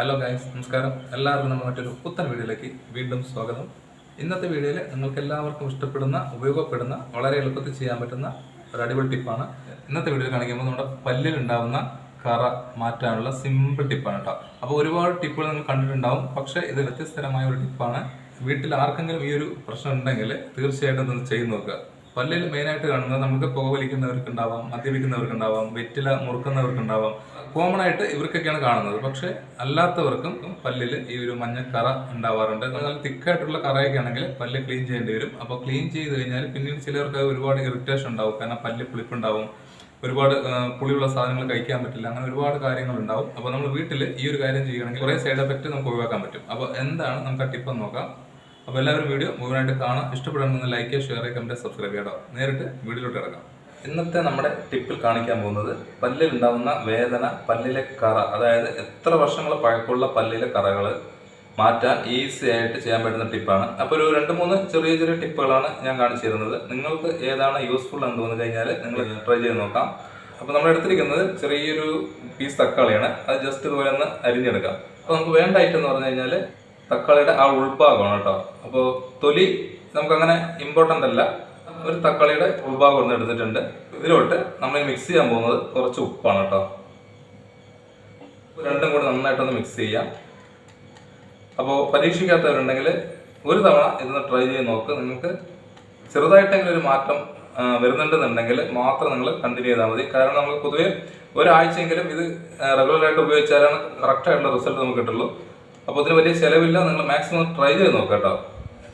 Hello guys നമസ്കാരം. എല്ലാവർക്കും നമ്മൾ മറ്റൊരു പുത്തൻ വീഡിയോയിലേക്ക് വീണ്ടും സ്വാഗതം. ഇന്നത്തെ വീഡിയോയിൽ നിങ്ങൾക്ക് എല്ലാവർക്കും ഇഷ്ടപ്പെടുന്ന ഉപയോഗപ്പെടുന്ന വളരെ എളുപ്പത്തിൽ ചെയ്യാൻ പറ്റുന്ന ഒരു അടിപൊളി ടിപ്പാണ് ഇന്നത്തെ വീഡിയോയിൽ കാണിക്കുമ്പോൾ നമ്മുടെ പല്ലിൽ ഉണ്ടാവുന്ന കറ മാറ്റാനുള്ള സിമ്പിൾ ടിപ്പാണ് കേട്ടോ അപ്പോൾ ഒരുപാട് ടിപ്പുകൾ നിങ്ങൾ കണ്ടിട്ടുണ്ടാവും. പക്ഷേ ഇത് വ്യത്യസ്തരമായ ഒരു ടിപ്പാണ് വീട്ടിൽ ആർക്കെങ്കിലും ഈ ഒരു പ്രശ്നം ഉണ്ടെങ്കിൽ തീർച്ചയായിട്ടും ഇതൊന്ന് ചെയ്തു നോക്കുക. പല്ലിൽ മെയിനായിട്ട് കാണുന്നത് നമുക്ക് പുക വലിക്കുന്നവർക്കുണ്ടാവാം മദ്യപിക്കുന്നവർക്കുണ്ടാവാം വെറ്റില മുറുക്കുന്നവർക്കുണ്ടാവാം. കോമൺ ആയിട്ട് ഇവർക്കൊക്കെയാണ് കാണുന്നത്. പക്ഷെ അല്ലാത്തവർക്കും പല്ലിൽ ഈ ഒരു മഞ്ഞക്കറ ഉണ്ടാവാറുണ്ട്. നല്ല തിക്കായിട്ടുള്ള കറയൊക്കെ ആണെങ്കിൽ പല്ല് ക്ലീൻ ചെയ്യേണ്ടി വരും. അപ്പോൾ ക്ലീൻ ചെയ്ത് കഴിഞ്ഞാൽ പിന്നീട് ചിലർക്ക് ഒരുപാട് ഇറിറ്റേഷൻ ഉണ്ടാവും. കാരണം പല്ല് പുളിപ്പുണ്ടാവും. ഒരുപാട് പുളിയുള്ള സാധനങ്ങൾ കഴിക്കാൻ പറ്റില്ല. അങ്ങനെ ഒരുപാട് കാര്യങ്ങൾ ഉണ്ടാവും അപ്പോൾ നമ്മൾ വീട്ടിൽ ഈ ഒരു കാര്യം ചെയ്യുകയാണെങ്കിൽ കുറേ സൈഡ് എഫക്റ്റ് നമുക്ക് ഒഴിവാക്കാൻ പറ്റും. അപ്പോൾ എന്താണ് നമുക്ക് ആ ടിപ്പ് നോക്കാം. അപ്പോൾ എല്ലാവരും വീഡിയോ മുഴുവനായിട്ട് കാണാം. ഇഷ്ടപ്പെടണമെന്ന് ലൈക്ക് ഷെയർ കമന്റ് സബ്സ്ക്രൈബ് ചെയ്യട്ടോ. നേരിട്ട് വീഡിയോയിലോട്ട് ഇറങ്ങാം. ഇന്നത്തെ നമ്മുടെ ടിപ്പിൽ കാണിക്കാൻ പോകുന്നത് പല്ലിൽ ഉണ്ടാകുന്ന വേദന പല്ലിലെ കറ. അതായത് എത്ര വർഷങ്ങൾ പഴക്കമുള്ള പല്ലിലെ കറകൾ മാറ്റാൻ ഈസി ആയിട്ട് ചെയ്യാൻ പറ്റുന്ന ടിപ്പാണ് അപ്പോൾ ഒരു രണ്ട് മൂന്ന് ചെറിയ ചെറിയ ടിപ്പുകളാണ് ഞാൻ കാണിച്ചു തരുന്നത്. നിങ്ങൾക്ക് ഏതാണ് യൂസ്ഫുൾ എന്ന് തോന്നി കഴിഞ്ഞാൽ നിങ്ങൾ ട്രൈ ചെയ്ത് നോക്കാം. അപ്പോൾ നമ്മൾ എടുത്തിരിക്കുന്നത് ചെറിയൊരു പീസ് തക്കാളിയാണ്. അത് ജസ്റ്റ് ഇതുപോലെ ഒന്ന് അരിഞ്ഞെടുക്കാം. അപ്പോൾ നമുക്ക് വേണ്ട ഐറ്റം എന്ന് പറഞ്ഞു കഴിഞ്ഞാൽ തക്കാളിയുടെ ആ ഉൾഭാഗമാണ് കേട്ടോ. അപ്പോൾ തൊലി നമുക്കങ്ങനെ ഇമ്പോർട്ടന്റ് അല്ല. ഒരു തക്കാളിയുടെ ഉൾഭാഗം ഒന്ന് എടുത്തിട്ടുണ്ട്. ഇതിലോട്ട് നമ്മൾ മിക്സ് ചെയ്യാൻ പോകുന്നത് കുറച്ച് ഉപ്പാണ് കേട്ടോ. രണ്ടും കൂടി നന്നായിട്ടൊന്ന് മിക്സ് ചെയ്യാം. അപ്പോൾ പരീക്ഷിക്കാത്തവരുണ്ടെങ്കിൽ ഒരു തവണ ഇതൊന്ന് ട്രൈ ചെയ്ത് നോക്ക്. നിങ്ങൾക്ക് ചെറുതായിട്ടെങ്കിലും ഒരു മാറ്റം വരുന്നുണ്ടെന്നുണ്ടെങ്കിൽ മാത്രം നിങ്ങൾ കണ്ടിന്യൂ ചെയ്താൽ മതി. കാരണം നമുക്ക് പൊതുവേ ഒരാഴ്ചയെങ്കിലും ഇത് റെഗുലറായിട്ട് ഉപയോഗിച്ചാലാണ് കറക്റ്റായിട്ടുള്ള റിസൾട്ട് നമുക്ക് കിട്ടുള്ളൂ. അപ്പോൾ ഇതിൽ വലിയ ചിലവില്ല. നിങ്ങൾ മാക്സിമം ട്രൈ ചെയ്ത് നോക്കാം കേട്ടോ.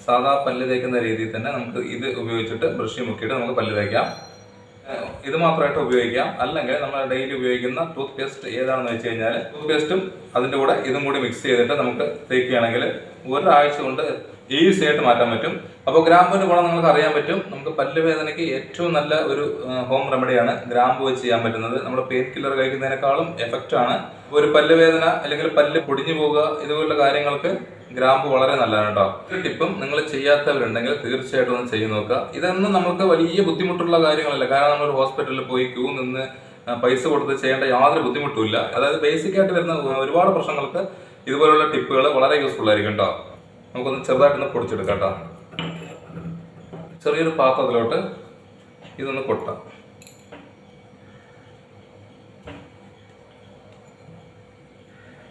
സാധാ പല്ല് തേക്കുന്ന രീതിയിൽ തന്നെ നമുക്ക് ഇത് ഉപയോഗിച്ചിട്ട് ബ്രഷ് മുക്കിയിട്ട് നമുക്ക് പല്ല് തേക്കാം. ഇത് മാത്രമായിട്ട് ഉപയോഗിക്കാം. അല്ലെങ്കിൽ നമ്മൾ ഡെയിലി ഉപയോഗിക്കുന്ന ടൂത്ത് പേസ്റ്റ് ഏതാണെന്ന് വെച്ച് കഴിഞ്ഞാൽ ടൂത്ത് പേസ്റ്റും അതിന്റെ കൂടെ ഇതും കൂടി മിക്സ് ചെയ്തിട്ട് നമുക്ക് തേക്കുകയാണെങ്കിൽ ഒരാഴ്ച കൊണ്ട് ഈസി ആയിട്ട് മാറ്റാൻ പറ്റും. അപ്പോൾ ഗ്രാമ്പുവിന്റെ ഗുണം നിങ്ങൾക്ക് അറിയാൻ പറ്റും. നമുക്ക് പല്ലുവേദനയ്ക്ക് ഏറ്റവും നല്ല ഒരു ഹോം റെമഡിയാണ് ഗ്രാമ്പു വെച്ച് ചെയ്യാൻ പറ്റുന്നത്. നമ്മൾ പെയിൻ കില്ലർ കഴിക്കുന്നതിനേക്കാളും എഫക്റ്റ് ആണ്. ഒരു പല്ലുവേദന അല്ലെങ്കിൽ പല്ല് പൊടിഞ്ഞു പോവുക ഇതുപോലുള്ള കാര്യങ്ങൾക്ക് ഗ്രാമ്പു വളരെ നല്ലതാണ് കേട്ടോ ഈ ടിപ്പും നിങ്ങൾ ചെയ്യാത്തവരുണ്ടെങ്കിൽ തീർച്ചയായിട്ടും ഒന്ന് ചെയ്തു നോക്കുക. ഇതൊന്നും നമുക്ക് വലിയ ബുദ്ധിമുട്ടുള്ള കാര്യങ്ങളല്ല. കാരണം നമ്മൾ ഹോസ്പിറ്റലിൽ പോയി ക്യൂ നിന്ന് പൈസ കൊടുത്ത് ചെയ്യേണ്ട യാതൊരു ബുദ്ധിമുട്ടുമില്ല അതായത് ബേസിക് ആയിട്ട് വരുന്ന ഒരുപാട് പ്രശ്നങ്ങൾക്ക് ഇതുപോലുള്ള ടിപ്പുകൾ വളരെ യൂസ്ഫുൾ ആയിരിക്കും കേട്ടോ. നമുക്കൊന്ന് ചെറുതായിട്ടൊന്ന് പൊടിച്ചെടുക്കാം കേട്ടോ ചെറിയൊരു പാത്രത്തിലോട്ട് ഇതൊന്ന് കൊട്ടാം.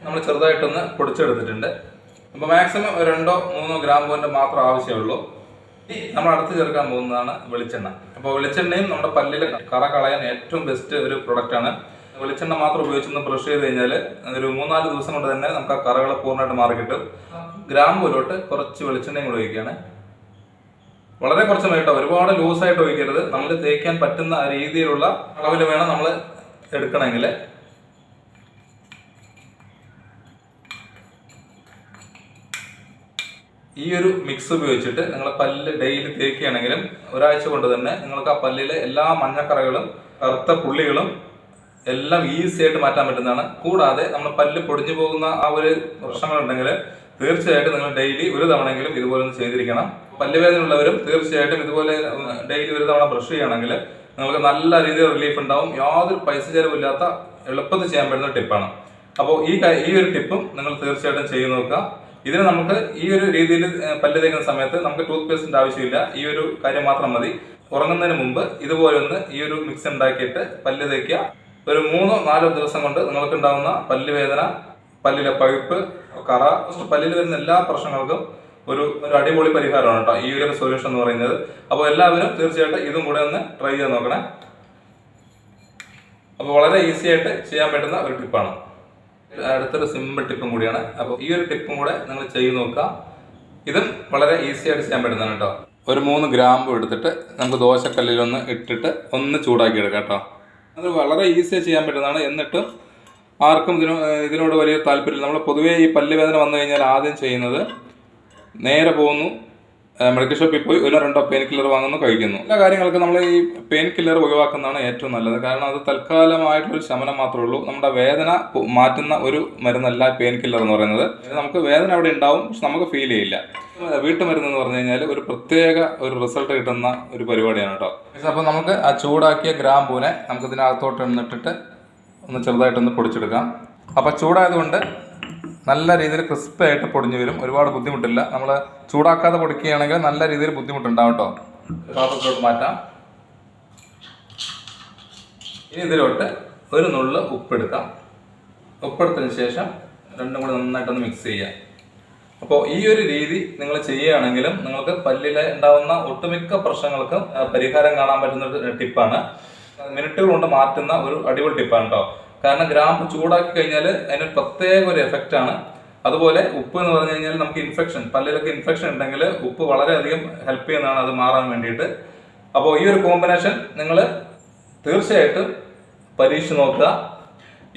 നമ്മൾ ചെറുതായിട്ടൊന്ന് പൊടിച്ചെടുത്തിട്ടുണ്ട്. അപ്പോൾ മാക്സിമം രണ്ടോ മൂന്നോ ഗ്രാം പോയിന്റ് മാത്രം ആവശ്യമുള്ളൂ നമ്മൾ അടുത്ത് ചേർക്കാൻ പോകുന്നതാണ് വെളിച്ചെണ്ണ. അപ്പോൾ വെളിച്ചെണ്ണയും നമ്മുടെ പല്ലിലെ കറ കളയാൻ ഏറ്റവും ബെസ്റ്റ് ഒരു പ്രൊഡക്റ്റാണ് വെളിച്ചെണ്ണ മാത്രം ഉപയോഗിച്ചൊന്ന് ബ്രഷ് ചെയ്ത് കഴിഞ്ഞാൽ ഒരു മൂന്നാൽ ദിവസം കൊണ്ട് തന്നെ നമുക്ക് ആ കറകൾ പൂർണമായിട്ട് മാറി കിട്ടും. ഗ്രാം പോലോട്ട് കുറച്ച് വെളിച്ചെണ്ണയും കൂടി ഒഴിക്കുകയാണ്. വളരെ കുറച്ച് മതി ഒരുപാട് ലൂസായിട്ട് ഒഴിക്കരുത്. നമ്മൾ തേക്കാൻ പറ്റുന്ന രീതിയിലുള്ള അളവിൽ വേണം നമ്മൾ എടുക്കണമെങ്കിൽ ഈ ഒരു മിക്സ് ഉപയോഗിച്ചിട്ട് നിങ്ങൾ പല്ല് ഡെയിലി തേക്കുകയാണെങ്കിലും ഒരാഴ്ച കൊണ്ട് തന്നെ നിങ്ങൾക്ക് ആ പല്ലിലെ എല്ലാ മഞ്ഞക്കറകളും കറുത്ത പുള്ളികളും എല്ലാം ഈസി ആയിട്ട് മാറ്റാൻ പറ്റുന്നതാണ്. കൂടാതെ നമ്മൾ പല്ല് പൊടിഞ്ഞു പോകുന്ന ആ ഒരു പ്രശ്നങ്ങളുണ്ടെങ്കിൽ തീർച്ചയായിട്ടും നിങ്ങൾ ഡെയിലി ഒരു തവണയെങ്കിലും ഇതുപോലെ ഒന്ന് ചെയ്തിരിക്കണം. പല്ലുവേദന ഉള്ളവരും തീർച്ചയായിട്ടും ഇതുപോലെ ഡെയിലി ഒരു തവണ ബ്രഷ് ചെയ്യുകയാണെങ്കിൽ നിങ്ങൾക്ക് നല്ല രീതിയിൽ റിലീഫ് ഉണ്ടാവും. യാതൊരു പൈസ ചെലവില്ലാത്ത എളുപ്പത്തിൽ ചെയ്യാൻ പറ്റുന്ന ടിപ്പാണ് അപ്പോൾ ഈ ഈ ഒരു ടിപ്പും നിങ്ങൾ തീർച്ചയായിട്ടും ചെയ്തു നോക്കുക. ഇതിന് നമുക്ക് ഈ ഒരു രീതിയിൽ പല്ല് തേക്കുന്ന സമയത്ത് നമുക്ക് ടൂത്ത് പേസ്റ്റിന്റെ ആവശ്യമില്ല. ഈ ഒരു കാര്യം മാത്രം മതി. ഉറങ്ങുന്നതിന് മുമ്പ് ഇതുപോലെ ഒന്ന് ഈ ഒരു മിക്സ് ഉണ്ടാക്കിയിട്ട് പല്ല് തേക്കുക. ഒരു മൂന്നോ നാലോ ദിവസം കൊണ്ട് നിങ്ങൾക്ക് ഉണ്ടാകുന്ന പല്ലുവേദന പല്ലിലെ പഴുപ്പ് കറ പല്ലിൽ വരുന്ന എല്ലാ പ്രശ്നങ്ങൾക്കും ഒരു ഒരു അടിപൊളി പരിഹാരമാണ് കേട്ടോ. ഈ ഒരു സൊല്യൂഷൻ എന്ന് പറയുന്നത്. അപ്പോൾ എല്ലാവരും തീർച്ചയായിട്ടും ഇതും കൂടെ ഒന്ന് ട്രൈ ചെയ്ത് നോക്കണേ. അപ്പോൾ വളരെ ഈസി ആയിട്ട് ചെയ്യാൻ പറ്റുന്ന ഒരു ടിപ്പാണ് അടുത്തൊരു സിമ്പിൾ ടിപ്പും കൂടിയാണ്. അപ്പോൾ ഈ ഒരു ടിപ്പും കൂടെ നിങ്ങൾ ചെയ്ത് നോക്കുക. ഇതും വളരെ ഈസി ആയിട്ട് ചെയ്യാൻ പറ്റുന്നതാണ് കേട്ടോ. ഒരു മൂന്ന് ഗ്രാമ്പ് എടുത്തിട്ട് നമുക്ക് ദോശക്കല്ലിലൊന്ന് ഇട്ടിട്ട് ഒന്ന് ചൂടാക്കി എടുക്കാം കേട്ടോ. അത് വളരെ ഈസി ചെയ്യാൻ പറ്റുന്നതാണ്. എന്നിട്ടും ആർക്കും ഇതിനോ ഇതിനോട് വലിയ താല്പര്യമില്ല. നമ്മൾ പൊതുവേ ഈ പല്ലുവേദന വന്നു കഴിഞ്ഞാൽ ആദ്യം ചെയ്യുന്നത് നേരെ പോകുന്നു. മെഡിക്കൽ ഷോപ്പിൽ പോയി ഒരു രണ്ടോ പെയിൻ കില്ലർ വാങ്ങുന്നു കഴിക്കുന്നു. എല്ലാ കാര്യങ്ങൾക്ക് നമ്മൾ ഈ പെയിൻ കില്ലർ ഒഴിവാക്കുന്നതാണ് ഏറ്റവും നല്ലത്. കാരണം അത് തൽക്കാലമായിട്ടുള്ള ഒരു ശമനം മാത്രമേ ഉള്ളൂ. നമ്മുടെ വേദന മാറ്റുന്ന ഒരു മരുന്നല്ല പെയിൻ കില്ലർ എന്ന് പറയുന്നത്. നമുക്ക് വേദന അവിടെ ഉണ്ടാവും പക്ഷെ നമുക്ക് ഫീൽ ചെയ്യില്ല. വീട്ടുമരുന്ന് എന്ന് പറഞ്ഞു കഴിഞ്ഞാൽ ഒരു പ്രത്യേക ഒരു റിസൾട്ട് കിട്ടുന്ന ഒരു പരിപാടിയാണ് കേട്ടോ അപ്പോൾ നമുക്ക് ആ ചൂടാക്കിയ ഗ്രാമ്പൂനെ നമുക്ക് ഇതിനകത്തോട്ട് ഒന്ന് ചെറുതായിട്ടൊന്ന് പൊടിച്ചെടുക്കാം. അപ്പോൾ ചൂടായതുകൊണ്ട് നല്ല രീതിയിൽ ക്രിസ്പ് ആയിട്ട് പൊടിഞ്ഞു വരും. ഒരുപാട് ബുദ്ധിമുട്ടില്ല. നമ്മൾ ചൂടാക്കാതെ പൊടിക്കുകയാണെങ്കിൽ നല്ല രീതിയിൽ ബുദ്ധിമുട്ടുണ്ടാവും കേട്ടോ. പാത്രത്തിലോട്ട് മാറ്റാം. ഇനി ഇതിലോട്ട് ഒരു നുള്ള് ഉപ്പെടുക്കാം ഉപ്പെടുത്തതിന് ശേഷം രണ്ടും കൂടി നന്നായിട്ടൊന്ന് മിക്സ് ചെയ്യാം. അപ്പോൾ ഈ ഒരു രീതി നിങ്ങൾ ചെയ്യുകയാണെങ്കിലും നിങ്ങൾക്ക് പല്ലിലെ ഉണ്ടാവുന്ന ഒട്ടുമിക്ക പ്രശ്നങ്ങൾക്കും പരിഹാരം കാണാൻ പറ്റുന്ന ഒരു ടിപ്പാണ് മിനിറ്റുകൾ കൊണ്ട് മാറ്റുന്ന ഒരു അടിപൊളി ടിപ്പാണ് കേട്ടോ കാരണം ഗ്രാമ്പ് ചൂടാക്കി കഴിഞ്ഞാൽ അതിനൊരു പ്രത്യേക ഒരു എഫക്റ്റ് ആണ്. അതുപോലെ ഉപ്പ് എന്ന് പറഞ്ഞു കഴിഞ്ഞാൽ നമുക്ക് ഇൻഫെക്ഷൻ പല്ലിലൊക്കെ ഇൻഫെക്ഷൻ ഉണ്ടെങ്കിൽ ഉപ്പ് വളരെയധികം ഹെൽപ്പ് ചെയ്യുന്നതാണ് അത് മാറാൻ വേണ്ടിയിട്ട്. അപ്പോൾ ഈ ഒരു കോമ്പിനേഷൻ നിങ്ങൾ തീർച്ചയായിട്ടും പരീക്ഷിച്ച് നോക്കുക.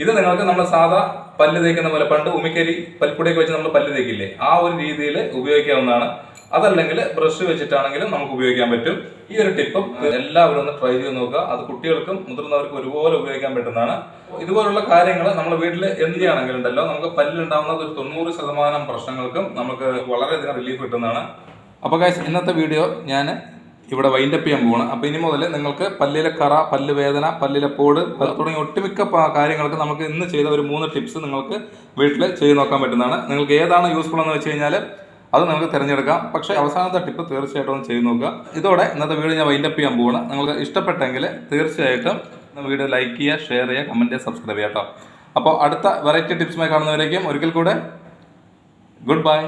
ഇത് നിങ്ങൾക്ക് നമ്മൾ സാധാ പല്ല് തേക്കുന്ന പോലെ പണ്ട് ഉമിക്കരി പൽപ്പൊടിയൊക്കെ വെച്ച് നമ്മൾ പല്ല് തേക്കില്ലേ? ആ ഒരു രീതിയിൽ ഉപയോഗിക്കാവുന്നതാണ്. അതല്ലെങ്കിൽ ബ്രഷ് വെച്ചിട്ടാണെങ്കിലും നമുക്ക് ഉപയോഗിക്കാൻ പറ്റും. ഈ ഒരു ടിപ്പും എല്ലാവരും ഒന്ന് ട്രൈ ചെയ്ത് നോക്കുക. അത് കുട്ടികൾക്കും മുതിർന്നവർക്കും ഒരുപോലെ ഉപയോഗിക്കാൻ പറ്റുന്നതാണ്. ഇതുപോലുള്ള കാര്യങ്ങൾ നമ്മൾ വീട്ടിൽ എന്ത് ചെയ്യുകയാണെങ്കിലും ഉണ്ടല്ലോ നമുക്ക് പല്ലുണ്ടാവുന്ന ഒരു തൊണ്ണൂറ് ശതമാനം പ്രശ്നങ്ങൾക്കും നമുക്ക് വളരെയധികം റിലീഫ് കിട്ടുന്നതാണ്. അപ്പോൾ ഗൈസ് ഇന്നത്തെ വീഡിയോ ഞാൻ ഇവിടെ വൈൻഡപ്പ് ചെയ്യാൻ പോവാണ്. അപ്പോൾ ഇനി മുതൽ നിങ്ങൾക്ക് പല്ലിലെ കറ പല്ല് വേദന പല്ലിലെ പോട് തുടങ്ങിയ ഒട്ടുമിക്ക കാര്യങ്ങൾക്ക് നമുക്ക് ഇന്ന് ചെയ്ത ഒരു മൂന്ന് ടിപ്സ് നിങ്ങൾക്ക് വീട്ടിൽ ചെയ്ത് നോക്കാൻ പറ്റുന്നതാണ്. നിങ്ങൾക്ക് ഏതാണ് യൂസ്ഫുൾ എന്ന് വെച്ച് കഴിഞ്ഞാൽ അത് നിങ്ങൾക്ക് തിരഞ്ഞെടുക്കാം. പക്ഷേ അവസാനത്തെ ടിപ്പ് തീർച്ചയായിട്ടും ഒന്ന് ചെയ്ത് നോക്കുക. ഇതോടെ ഇന്നത്തെ വീഡിയോ ഞാൻ വൈൻഡപ്പ് ചെയ്യാൻ പോവാണ്. നിങ്ങൾക്ക് ഇഷ്ടപ്പെട്ടെങ്കിൽ തീർച്ചയായിട്ടും വീഡിയോ ലൈക്ക് ചെയ്യുക ഷെയർ ചെയ്യുക കമന്റ് ചെയ്യുക സബ്സ്ക്രൈബ് ചെയ്യാം കേട്ടോ. അപ്പോൾ അടുത്ത വെറൈറ്റി ടിപ്സുമായി കാണുന്നവരേക്കും ഒരിക്കൽ കൂടെ. Good bye